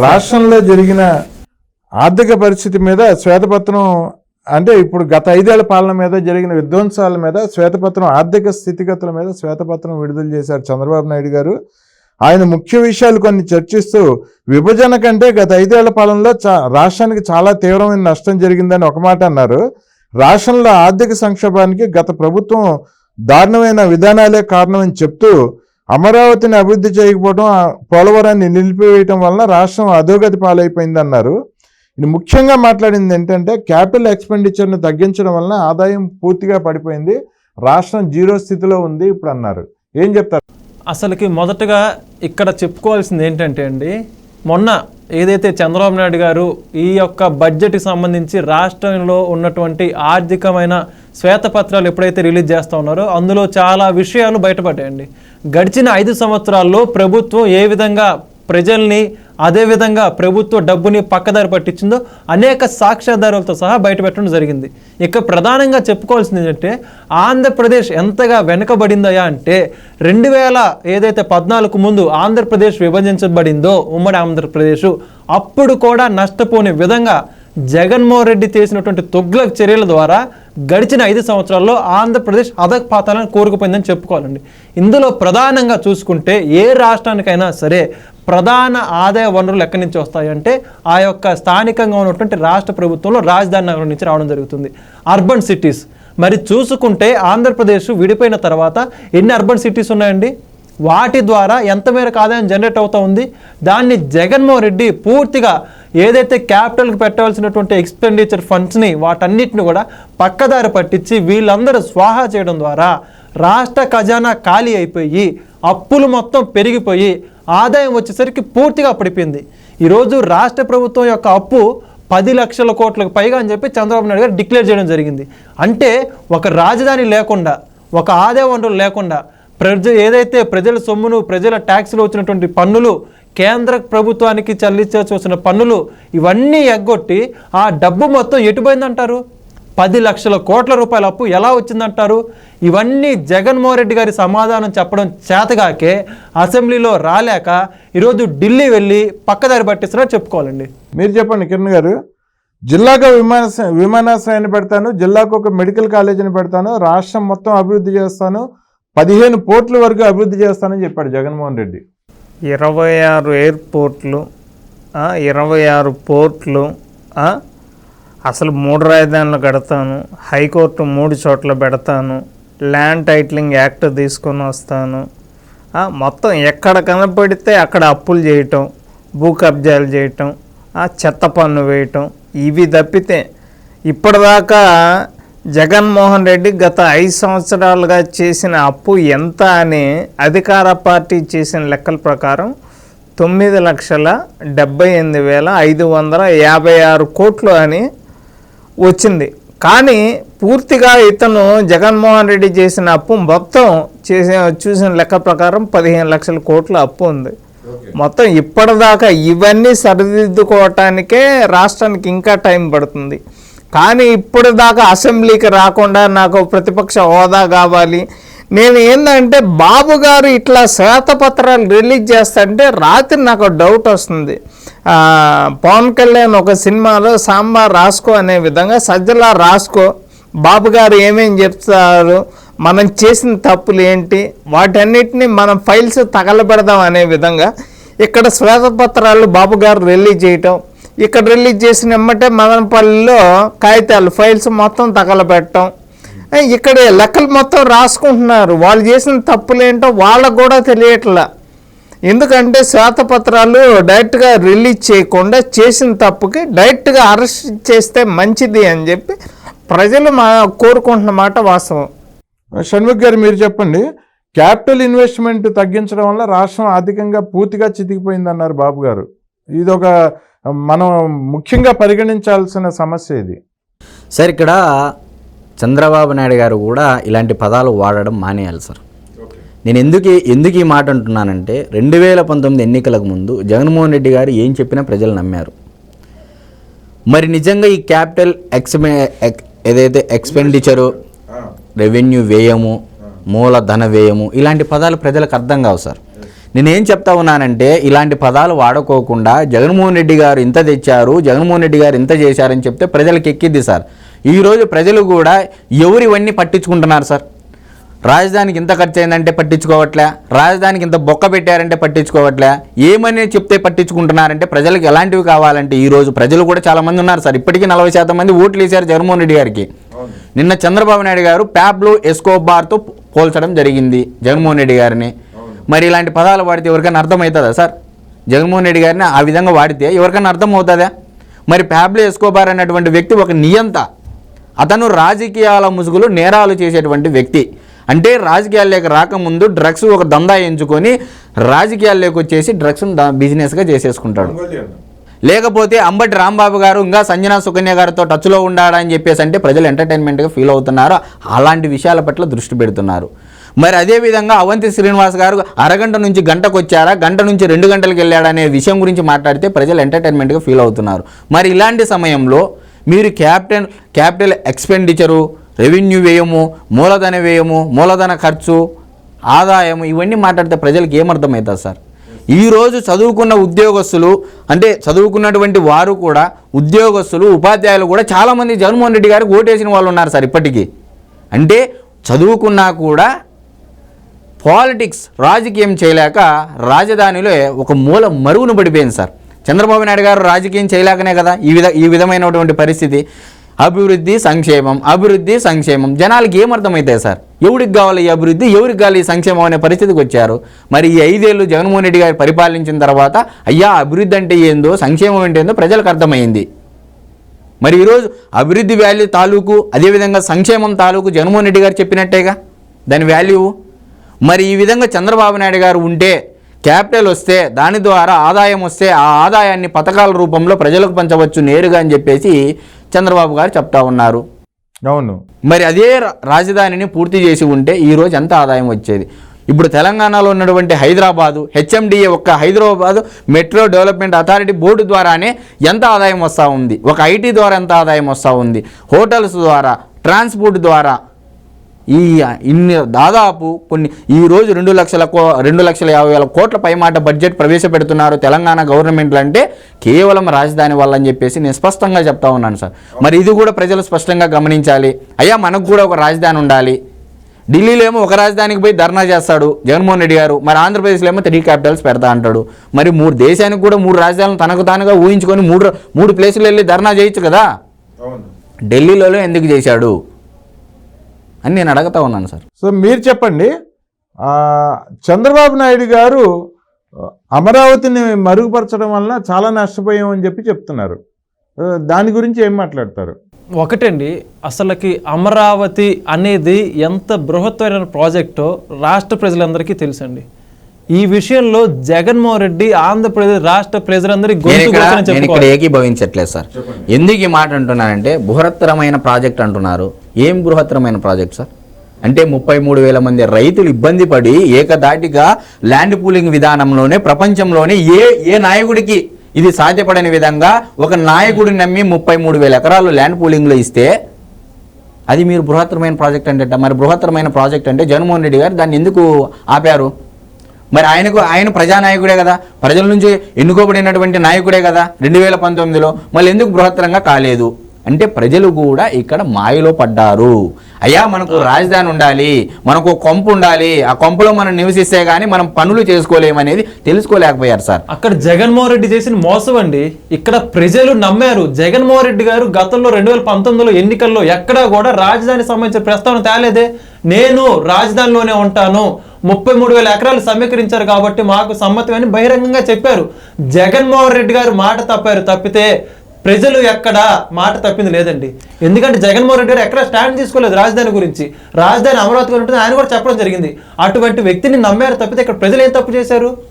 రాష్ట్రంలో జరిగిన ఆర్థిక పరిస్థితి మీద శ్వేతపత్రం అంటే ఇప్పుడు గత ఐదేళ్ళ పాలన మీద జరిగిన విధ్వంసాల మీద శ్వేతపత్రం ఆర్థిక స్థితిగతుల మీద శ్వేతపత్రం విడుదల చేశారు చంద్రబాబు నాయుడు గారు. ఆయన ముఖ్య విషయాలు కొన్ని చర్చిస్తూ విభజన కంటే గత ఐదేళ్ళ పాలనలో చా రాష్ట్రానికి చాలా తీవ్రమైన నష్టం జరిగిందని ఒక మాట అన్నారు. రాష్ట్రంలో ఆర్థిక సంక్షోభానికి గత ప్రభుత్వం దారుణమైన విధానాలే కారణమని చెప్తూ అమరావతిని అభివృద్ధి చేయకపోవడం ఆ పోలవరాన్ని నిలిపివేయటం వలన రాష్ట్రం అధోగతి పాలైపోయిందన్నారు. ఇది ముఖ్యంగా మాట్లాడింది ఏంటంటే క్యాపిటల్ ఎక్స్పెండిచర్ను తగ్గించడం వలన ఆదాయం పూర్తిగా పడిపోయింది. రాష్ట్రం జీరో స్థితిలో ఉంది ఇప్పుడు అన్నారు ఏం చెప్తారు? అసలుకి మొదటగా ఇక్కడ చెప్పుకోవాల్సింది ఏంటంటే అండి మొన్న ఏదైతే చంద్రబాబు నాయుడు గారు ఈ యొక్క బడ్జెట్కి సంబంధించి రాష్ట్రంలో ఉన్నటువంటి ఆర్థికమైన శ్వేతపత్రాలు ఎప్పుడైతే రిలీజ్ చేస్తూ ఉన్నారో అందులో చాలా విషయాలు బయటపడ్డాయండి. గడిచిన ఐదు సంవత్సరాల్లో ప్రభుత్వం ఏ విధంగా ప్రజల్ని అదేవిధంగా ప్రభుత్వ డబ్బుని పక్కదారి పట్టించిందో అనేక సాక్ష్యాధారాలతో సహా బయటపెట్టడం జరిగింది. ఇక ప్రధానంగా చెప్పుకోవాల్సింది ఏంటంటే ఆంధ్రప్రదేశ్ ఎంతగా వెనుకబడిందయా అంటే రెండు వేల ఏదైతే పద్నాలుగు ముందు ఆంధ్రప్రదేశ్ విభజించబడిందో ఉమ్మడి ఆంధ్రప్రదేశ్ అప్పుడు కూడా నష్టపోని విధంగా జగన్మోహన్ రెడ్డి చేసినటువంటి తొగ్లక్ చర్యల ద్వారా గడిచిన ఐదు సంవత్సరాల్లో ఆంధ్రప్రదేశ్ అధపాతాలను కోరుకుపోయిందని చెప్పుకోవాలండి. ఇందులో ప్రధానంగా చూసుకుంటే ఏ రాష్ట్రానికైనా సరే ప్రధాన ఆదాయ వనరులు ఎక్కడి నుంచి వస్తాయంటే ఆ యొక్క స్థానికంగా ఉన్నటువంటి రాష్ట్ర ప్రభుత్వంలో రాజధాని నగరం నుంచి రావడం జరుగుతుంది. Urban cities. మరి చూసుకుంటే ఆంధ్రప్రదేశ్ విడిపోయిన తర్వాత ఎన్ని అర్బన్ సిటీస్ ఉన్నాయండి? వాటి ద్వారా ఎంత మేరకు ఆదాయం జనరేట్ అవుతూ ఉంది? దాన్ని జగన్మోహన్ రెడ్డి పూర్తిగా ఏదైతే క్యాపిటల్కి పెట్టవలసినటువంటి ఎక్స్పెండిచర్ ఫండ్స్ని వాటన్నిటిని కూడా పక్కదారి పట్టించి వీళ్ళందరూ స్వాహా చేయడం ద్వారా రాష్ట్ర ఖజానా ఖాళీ అయిపోయి అప్పులు మొత్తం పెరిగిపోయి ఆదాయం వచ్చేసరికి పూర్తిగా పడిపోయింది. ఈరోజు రాష్ట్ర ప్రభుత్వం యొక్క అప్పు పది లక్షల కోట్లకు పైగా అని చెప్పి చంద్రబాబు నాయుడు గారు డిక్లేర్ చేయడం జరిగింది. అంటే ఒక రాజధాని లేకుండా ఒక ఆదాయ వనరులు లేకుండా ప్రజ ఏదైతే ప్రజల సొమ్మును ప్రజల ట్యాక్స్లో వచ్చినటువంటి పన్నులు కేంద్ర ప్రభుత్వానికి చెల్లించాల్సి వచ్చిన పన్నులు ఇవన్నీ ఎగ్గొట్టి ఆ డబ్బు మొత్తం ఎటుపోయిందంటారు? పది లక్షల కోట్ల రూపాయల అప్పు ఎలా వచ్చిందంటారు? ఇవన్నీ జగన్మోహన్ రెడ్డి గారి సమాధానం చెప్పడం చేతగాకే అసెంబ్లీలో రాలేక ఈరోజు ఢిల్లీ వెళ్ళి పక్కదారి పట్టిస్తున్నా చెప్పుకోవాలండి. మీరు చెప్పండి కిరణ్ గారు. జిల్లాకు విమానాశ్ర విమానాశ్రయాన్ని పెడతాను జిల్లాకు ఒక మెడికల్ కాలేజీని పెడతాను రాష్ట్రం మొత్తం అభివృద్ధి చేస్తాను పదిహేను పోర్టుల వరకు అభివృద్ధి చేస్తానని చెప్పాడు జగన్మోహన్ రెడ్డి. ఇరవై ఆరు ఎయిర్పోర్ట్లు ఇరవై ఆరు పోర్ట్లు అసలు మూడు రాజధానులు కడతాను హైకోర్టు మూడు చోట్ల పెడతాను ల్యాండ్ టైటిలింగ్ యాక్ట్ తీసుకొని వస్తాను మొత్తం ఎక్కడ కనపడితే అక్కడ అప్పులు చేయటం భూ కబ్జాలు చేయటం చెత్త పన్ను వేయటం ఇవి తప్పితే ఇప్పటిదాకా జగన్మోహన్ రెడ్డి గత ఐదు సంవత్సరాలుగా చేసిన అప్పు ఎంత అని అధికార పార్టీ చేసిన లెక్కల ప్రకారం తొమ్మిది లక్షల డెబ్బై ఎనిమిది వేల ఐదు వందల యాభై ఆరు కోట్లు అని వచ్చింది. కానీ పూర్తిగా ఇతను జగన్మోహన్ రెడ్డి చేసిన అప్పు మొత్తం చేసిన చూసిన లెక్క ప్రకారం పదిహేను లక్షల కోట్ల అప్పు ఉంది. మొత్తం ఇప్పటిదాకా ఇవన్నీ సరిదిద్దుకోవటానికే రాష్ట్రానికి ఇంకా టైం పడుతుంది. కానీ ఇప్పుడు దాకా అసెంబ్లీకి రాకుండా నాకు ప్రతిపక్ష హోదా కావాలి. నేను ఏంటంటే బాబు గారు ఇట్లా శ్వేతపత్రాలు రిలీజ్ చేస్తుంటే రాత్రి నాకు డౌట్ వస్తుంది. పవన్ కళ్యాణ్ ఒక సినిమాలో సాంబార్ రాసుకో అనే విధంగా సజ్జలా రాసుకో. బాబు గారు ఏమేమి చెప్తారు? మనం చేసిన తప్పులు ఏంటి? వాటన్నిటిని మనం ఫైల్స్ తగలబెడదాం అనే విధంగా ఇక్కడ శ్వేతపత్రాలు బాబు గారు రిలీజ్ చేయటం ఇక్కడ రిలీజ్ చేసిన ఎమ్మటే మదనపల్లిలో కాగితాలు ఫైల్స్ మొత్తం తగలబెట్టడం. ఇక్కడే ఇక్కడ లెక్కలు మొత్తం రాసుకుంటున్నారు. వాళ్ళు చేసిన తప్పులేంటో వాళ్ళకు కూడా తెలియట్లా. ఎందుకంటే శ్వేతపత్రాలు డైరెక్ట్గా రిలీజ్ చేయకుండా చేసిన తప్పుకి డైరెక్ట్గా అరెస్ట్ చేస్తే మంచిది అని చెప్పి ప్రజలు మా కోరుకుంటున్న మాట వాస్తవం. షణ్ముఖ్ గారు మీరు చెప్పండి క్యాపిటల్ ఇన్వెస్ట్మెంట్ తగ్గించడం వల్ల రాష్ట్రం ఆర్థికంగా పూర్తిగా చితికిపోయిందన్నారు బాబు గారు. ఇది ఒక మనం ముఖ్యంగా పరిగణించాల్సిన సమస్య ఇది. సార్ ఇక్కడ చంద్రబాబు నాయుడు గారు కూడా ఇలాంటి పదాలు వాడడం మానేయాలి సార్. నేను ఎందుకు ఎందుకు ఈ మాట అంటున్నానంటే రెండు వేల పంతొమ్మిది ఎన్నికలకు ముందు జగన్మోహన్ రెడ్డి గారు ఏం చెప్పినా ప్రజలు నమ్మారు. మరి నిజంగా ఈ క్యాపిటల్ ఎక్స్పె ఎక్- ఏదైతే ఎక్స్పెండిచరు రెవెన్యూ వ్యయము మూలధన వ్యయము ఇలాంటి పదాలు ప్రజలకు అర్థం కావు సార్. నేనేం చెప్తా ఉన్నానంటే ఇలాంటి పదాలు వాడుకోకుండా జగన్మోహన్ రెడ్డి గారు ఇంత తెచ్చారు జగన్మోహన్ రెడ్డి గారు ఇంత చేశారని చెప్తే ప్రజలకు ఎక్కిద్ది సార్. ఈరోజు ప్రజలు కూడా ఎవరివన్నీ పట్టించుకుంటున్నారు సార్? రాజధానికి ఇంత ఖర్చు అయిందంటే పట్టించుకోవట్లే? రాజధానికి ఇంత బొక్క పెట్టారంటే పట్టించుకోవట్లే? ఏమని చెప్తే పట్టించుకుంటున్నారంటే ప్రజలకు ఎలాంటివి కావాలంటే ఈ రోజు ప్రజలు కూడా చాలా మంది ఉన్నారు సార్. ఇప్పటికీ నలభై శాతం మంది ఓట్లు వేశారు జగన్మోహన్ రెడ్డి గారికి. నిన్న చంద్రబాబు నాయుడు గారు ప్యాబ్లో ఎస్కోబార్తో పోల్చడం జరిగింది జగన్మోహన్ రెడ్డి గారిని. మరి ఇలాంటి పదాలు వాడితే ఎవరికైనా అర్థమవుతుందా సార్? జగన్మోహన్ రెడ్డి గారిని ఆ విధంగా వాడితే ఎవరికైనా అర్థమవుతుందా? మరి ప్యాబ్లో ఎస్కోబార్ అనేటువంటి వ్యక్తి ఒక నియంత. అతను రాజకీయాల ముసుగులు నేరాలు చేసేటువంటి వ్యక్తి. అంటే రాజకీయాల్లోకి రాకముందు డ్రగ్స్ ఒక దందా ఎంచుకొని రాజకీయాల్లోకి వచ్చేసి డ్రగ్స్ను బిజినెస్గా చేసేసుకుంటాడు. లేకపోతే అంబటి రాంబాబు గారు ఇంకా సంజనా సుకన్య గారితో టచ్లో ఉండాడని చెప్పేసి అంటే ప్రజలు ఎంటర్టైన్మెంట్గా ఫీల్ అవుతున్నారు? అలాంటి విషయాల పట్ల దృష్టి పెడుతున్నారు. మరి అదేవిధంగా అవంతి శ్రీనివాస్ గారు అరగంట నుంచి గంటకు వచ్చారా గంట నుంచి రెండు గంటలకు వెళ్ళాడా అనే విషయం గురించి మాట్లాడితే ప్రజలు ఎంటర్టైన్మెంట్గా ఫీల్ అవుతున్నారు. మరి ఇలాంటి సమయంలో మీరు క్యాపిటల్ క్యాపిటల్ ఎక్స్పెండిచరు రెవెన్యూ వ్యయము మూలధన వ్యయము మూలధన ఖర్చు ఆదాయము ఇవన్నీ మాట్లాడితే ప్రజలకు ఏమర్థమవుతుంది సార్? ఈరోజు చదువుకున్న ఉద్యోగస్తులు అంటే చదువుకున్నటువంటి వారు కూడా ఉద్యోగస్తులు ఉపాధ్యాయులు కూడా చాలామంది జగన్మోహన్ రెడ్డి గారికి ఓటేసిన వాళ్ళు ఉన్నారు సార్ ఇప్పటికీ. అంటే చదువుకున్నా కూడా పాలిటిక్స్ రాజకీయం చేయలేక రాజధానిలో ఒక మూల మరుగున పడిపోయింది సార్. చంద్రబాబు నాయుడు గారు రాజకీయం చేయలేకనే కదా ఈ విధ ఈ విధమైనటువంటి పరిస్థితి. అభివృద్ధి సంక్షేమం అభివృద్ధి సంక్షేమం. జనాలకి ఏమర్థమవుతాయి సార్? ఎవరికి కావాలి ఈ అభివృద్ధి? ఎవరికి కావాలి ఈ సంక్షేమం అనే పరిస్థితికి వచ్చారు. మరి ఈ ఐదేళ్ళు జగన్మోహన్ రెడ్డి గారు పరిపాలించిన తర్వాత అయ్యా అభివృద్ధి అంటే ఏందో సంక్షేమం అంటే ఏందో ప్రజలకు అర్థమైంది. మరి ఈరోజు అభివృద్ధి వాల్యూ తాలూకు అదేవిధంగా సంక్షేమం తాలూకు జగన్మోహన్ రెడ్డి గారు చెప్పినట్టేగా? దాని వాల్యూ మరి ఈ విధంగా చంద్రబాబు నాయుడు గారు ఉంటే క్యాపిటల్ వస్తే దాని ద్వారా ఆదాయం వస్తే ఆ ఆదాయాన్ని పథకాల రూపంలో ప్రజలకు పంచవచ్చు నేరుగా అని చెప్పేసి చంద్రబాబు గారు చెప్తా ఉన్నారు. అవును. మరి అదే రాజధానిని పూర్తి చేసి ఉంటే ఈ రోజు ఎంత ఆదాయం వచ్చేది? ఇప్పుడు తెలంగాణలో ఉన్నటువంటి హైదరాబాదు హెచ్ఎండిఏ ఒక్క Hyderabad metro development authority board ద్వారానే ఎంత ఆదాయం వస్తూ ఉంది? ఒక ఐటీ ద్వారా ఎంత ఆదాయం వస్తూ ఉంది? హోటల్స్ ద్వారా ట్రాన్స్పోర్ట్ ద్వారా ఈ ఇన్ని దాదాపు కొన్ని ఈ రోజు రెండు లక్షల కో రెండు లక్షల యాభై వేల కోట్ల పైమాట బడ్జెట్ ప్రవేశపెడుతున్నారు తెలంగాణ గవర్నమెంట్లు అంటే కేవలం రాజధాని వల్ల అని చెప్పేసి నేను స్పష్టంగా చెప్తా ఉన్నాను సార్. మరి ఇది కూడా ప్రజలు స్పష్టంగా గమనించాలి. అయ్యా మనకు కూడా ఒక రాజధాని ఉండాలి. ఢిల్లీలో ఏమో ఒక రాజధానికి పోయి ధర్నా చేస్తాడు జగన్మోహన్ రెడ్డి గారు. మరి ఆంధ్రప్రదేశ్లో ఏమో త్రీ క్యాపిటల్స్ పెడతా అంటాడు. మరి మూడు దేశానికి కూడా మూడు రాజధానులు తనకు తానుగా ఊహించుకొని మూడు మూడు ప్లేసులు వెళ్ళి ధర్నా చేయొచ్చు కదా? ఢిల్లీలో ఎందుకు చేశాడు? అని నేను అడగతా ఉన్నాను సార్. సో మీరు చెప్పండి ఆ, చంద్రబాబు నాయుడు గారు అమరావతిని మరుగుపరచడం వలన చాలా నష్టపోయామని చెప్పి చెప్తున్నారు. దాని గురించి ఏం మాట్లాడతారు? ఒకటండి అసలుకి అమరావతి అనేది ఎంత బృహత్తమైన ప్రాజెక్టో రాష్ట్ర ప్రజలందరికీ తెలుసండి. ఈ విషయంలో జగన్మోహన్ రెడ్డి ఆంధ్రప్రదేశ్ రాష్ట్ర ప్రజలందరికీ ఏకీభవించట్లేదు సార్. ఎందుకు ఈ మాట అంటున్నానంటే బృహత్తరమైన ప్రాజెక్ట్ అంటున్నారు. ఏం బృహత్తరమైన ప్రాజెక్ట్ సార్? అంటే ముప్పై మూడు వేల మంది రైతులు ఇబ్బంది పడి ఏకదాటిగా ల్యాండ్ పూలింగ్ విధానంలోనే ప్రపంచంలోనే ఏ ఏ నాయకుడికి ఇది సాధ్యపడని విధంగా ఒక నాయకుడిని నమ్మి ముప్పై మూడు వేల ఎకరాలు ల్యాండ్ పూలింగ్లో ఇస్తే అది మీరు బృహత్తరమైన ప్రాజెక్ట్ అంటే మరి బృహత్తరమైన ప్రాజెక్ట్ అంటే జగన్మోహన్ రెడ్డి గారు దాన్ని ఎందుకు ఆపారు? మరి ఆయనకు ఆయన ప్రజానాయకుడే కదా. ప్రజల నుంచి ఎన్నుకోబడినటువంటి నాయకుడే కదా రెండు వేల పంతొమ్మిదిలో. మళ్ళీ ఎందుకు బృహత్తరంగా కాలేదు? అంటే ప్రజలు కూడా ఇక్కడ మాయలో పడ్డారు. అయ్యా మనకు రాజధాని ఉండాలి మనకు కొంపు ఉండాలి ఆ కొంపలో మనం నివసిస్తే కానీ మనం పనులు చేసుకోలేమనేది తెలుసుకోలేకపోయారు సార్. అక్కడ జగన్మోహన్ రెడ్డి చేసిన మోసం అండి. ఇక్కడ ప్రజలు నమ్మారు. జగన్మోహన్ రెడ్డి గారు గతంలో రెండు వేల పంతొమ్మిదిలో ఎన్నికల్లో ఎక్కడా కూడా రాజధాని సంబంధించిన ప్రస్తావన తేలేదే. నేను రాజధానిలోనే ఉంటాను. ముప్పై మూడు వేల ఎకరాలు సమీకరించారు కాబట్టి మాకు సమ్మతం అని బహిరంగంగా చెప్పారు. జగన్మోహన్ రెడ్డి గారు మాట తప్పారు తప్పితే ప్రజలు ఎక్కడ మాట తప్పింది లేదండి. ఎందుకంటే జగన్మోహన్ రెడ్డి గారు ఎక్కడ స్టాండ్ తీసుకోలేదు రాజధాని గురించి. రాజధాని అమరావతి ఉంటుంది ఆయన కూడా చెప్పడం జరిగింది. అటువంటి వ్యక్తిని నమ్మారు తప్పితే ఇక్కడ ప్రజలు ఏం తప్పు చేశారు?